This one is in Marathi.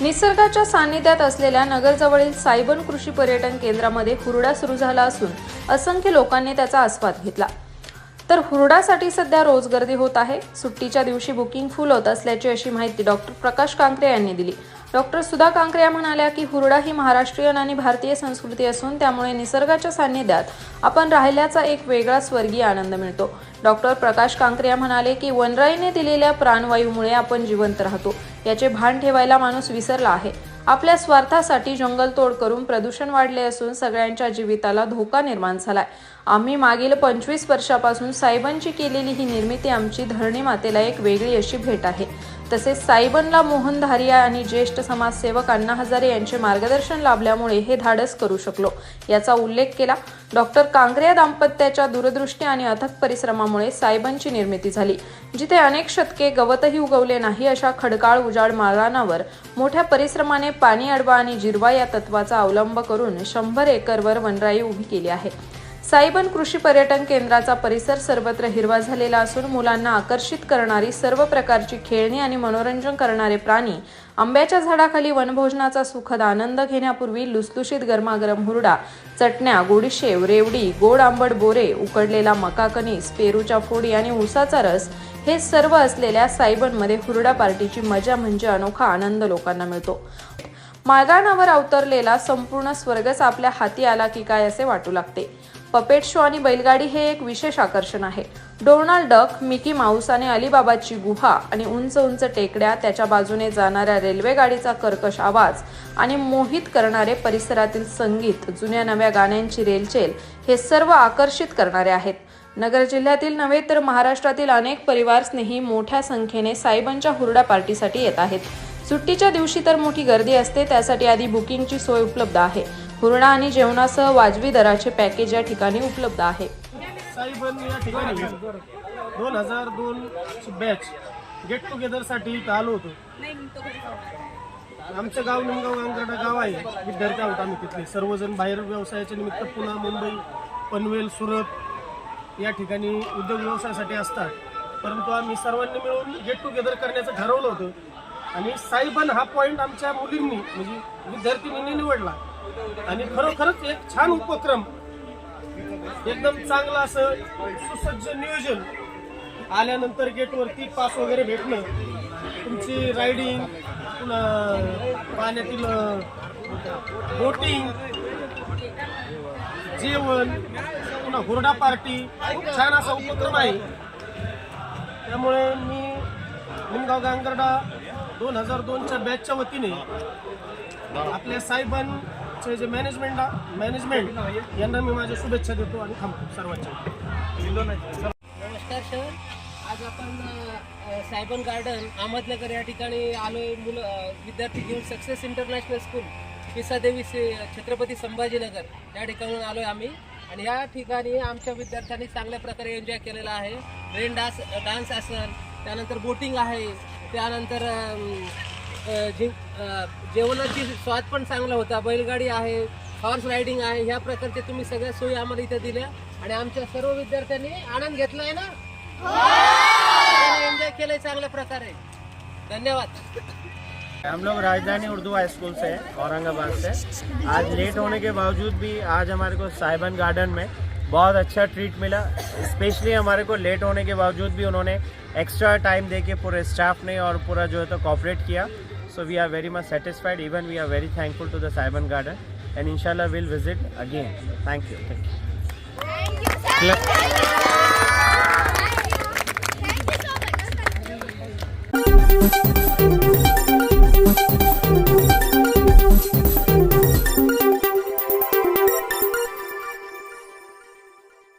निसर्गाच्या सान्निध्यात असलेल्या नगरजवळील सायबन कृषी पर्यटन केंद्रामध्ये हुरडा सुरू झाला असून असंख्य लोकांनी त्याचा आस्वाद घेतला. तर हुरडासाठी सध्या रोज गर्दी होत आहे. सुट्टीच्या दिवशी बुकिंग फुल होत असल्याची अशी माहिती डॉक्टर प्रकाश कांकरे यांनी दिली. डॉक्टर सुधा कांकरे या म्हणाल्या की हुरडा ही महाराष्ट्रीयन आणि भारतीय संस्कृती असून त्यामुळे निसर्गाच्या सान्निध्यात आपण राहिल्याचा एक वेगळा स्वर्गीय आनंद मिळतो. डॉक्टर प्रकाश कांकरे म्हणाले की वनराईने दिलेल्या प्राणवायूमुळे आपण जिवंत राहतो. याचे भान ठेवायला माणूस विसरला आहे. आपल्या स्वार्थासाठी जंगलतोड करून प्रदूषण वाढले असून सगळ्यांच्या जीविताला धोका निर्माण झालाय. आम्ही मागील पंचवीस वर्षापासून सायबनची केलेली ही निर्मिती आमची धरणी मातेला एक वेगळी अशी भेट आहे. तसेच सायबनला मोहन धारिया आणि ज्येष्ठ समाजसेवक अण्णा हजारे यांचे मार्गदर्शन लाभल्यामुळे हे धाडस करू शकलो. याचा उल्लेख केला. डॉक्टर कांग्रेया दाम्पत्याच्या दूरदृष्टी आणि अथक परिश्रमामुळे सायबनची निर्मिती झाली जिथे अनेक शतके गवतही उगवले नाही अशा खडकाळ उजाड माळरानावर मोठ्या परिश्रमाने पाणी अडवा आणि जिरवा या तत्वाचा अवलंब करून शंभर एकरवर वनराई उभी केली आहे. सायबन कृषी पर्यटन केंद्राचा परिसर सर्वत्र हिरवा झालेला असून मुलांना आकर्षित करणारी सर्व प्रकारची खेळणी आणि मनोरंजन करणारे प्राणी आंब्याच्या झाडाखाली वनभोजनाचा सुखद आनंद घेण्यापूर्वी लुसलुशीत गरमागरम हुरडा चटण्या गोडीशेव रेवडी गोड आंबट बोरे उकडलेला मका पेरूच्या फोडी आणि उसाचा रस हे सर्व असलेल्या सायबनमध्ये हुरडा पार्टीची मजा म्हणजे अनोखा आनंद लोकांना मिळतो. माळगाणावर अवतरलेला संपूर्ण स्वर्गच आपल्या हाती आला की काय असे वाटू लागते. पपेट शो आणि बैलगाडी हे एक विशेष आकर्षण आहे. डोनाल्ड डक मिकी माऊस आणि अलिबाबाची गुहा आणि उंच उंच टेकड्या त्याच्या बाजूने जाणाऱ्या रेल्वे गाडीचा कर्कश आवाज आणि मोहित करणारे परिसरातील संगीत जुन्या नव्या गाण्यांची रेलचेल हे सर्व आकर्षित करणारे आहेत. नगर जिल्ह्यातील नव्हे तर महाराष्ट्रातील अनेक परिवार स्नेही मोठ्या संख्येने सायबनच्या हुरडा पार्टीसाठी येत आहेत. सुट्टीच्या दिवशी तर मोठी गर्दी असते त्यासाठी आधी बुकिंगची सोय उपलब्ध आहे. हुरडा आणि जेवणासह वाजवी दराचे पॅकेज या ठिकाणी उपलब्ध आहे. साईबन या ठिकाणी दोन हजार दोन बॅच गेट टुगेदरसाठी इथं आलो होतो. आमचं गाव निमगाव गांगरडा गाव आहे. विद्यार्थी आहोत आम्ही तिथले. सर्वजण बाहेर व्यवसायाच्या निमित्त पुन्हा मुंबई पनवेल सुरत या ठिकाणी उद्योग व्यवसायासाठी असतात. परंतु आम्ही सर्वांनी मिळून गेट टुगेदर करण्याचं ठरवलं होतं. आणि साईबन हा पॉईंट आमच्या मुलींनी म्हणजे विद्यार्थिनींनी निवडला. आणि खरोखरच एक छान उपक्रम. एकदम चांगलं असं सुसज्ज नियोजन आल्यानंतर गेटवरती पास वगैरे भेटणं तुमची रायडिंग पुन्हा पाण्यातील बोटिंग जेवण पुन्हा हुरडा पार्टी खूप छान असा उपक्रम आहे. त्यामुळे मी निमगाव गांगर्डा दोन हजार दोनच्या बॅचच्या वतीने आपल्या साहेबांचे जे मॅनेजमेंट मॅनेजमेंट यांना मी माझ्या शुभेच्छा देतो आणि थांबतो सर्वांच्या नमस्कार सर. आज आपण सायबन गार्डन अहमदनगर या ठिकाणी आलोय मुलं विद्यार्थी घेऊन सक्सेस इंटरनॅशनल स्कूल पिसादेवी से छत्रपती संभाजीनगर या ठिकाणून आलोय आम्ही. आणि या ठिकाणी आमच्या विद्यार्थ्यांनी चांगल्या प्रकारे एन्जॉय केलेला आहे. रेन डान्स डान्स असेल त्यानंतर बोटिंग आहे त्यानंतर जे अ, जेवणाची स्वाद पण चांगला होता. बैलगाडी आहे हॉर्स रायडिंग आहे ह्या प्रकारचे तुम्ही सगळ्या सोयी आम्हाला इथे दिल्या. आणि आमच्या सर्व विद्यार्थ्यांनी आनंद घेतलाय ना? एंजॉय केलंय चांगल्या प्रकारे. धन्यवाद. हम लोग राजधानी उर्दू हाई स्कूल से हैं औरंगाबाद से। आज लेट होने के बावजूद भी आज हमारे को साइबन गार्डन में बहुत अच्छा ट्रीट मिला। स्पेशली हमारे को लेट होने के बावजूद भी उन्होंने एक्स्ट्रा टाइम दे के पूरे स्टाफ ने और पूरा जो है तो कॉपरेट किया। So we are very much satisfied. Even we are very thankful to the Saiban Garden. And inshallah, we'll visit again. Thank you. Thank you. Thank you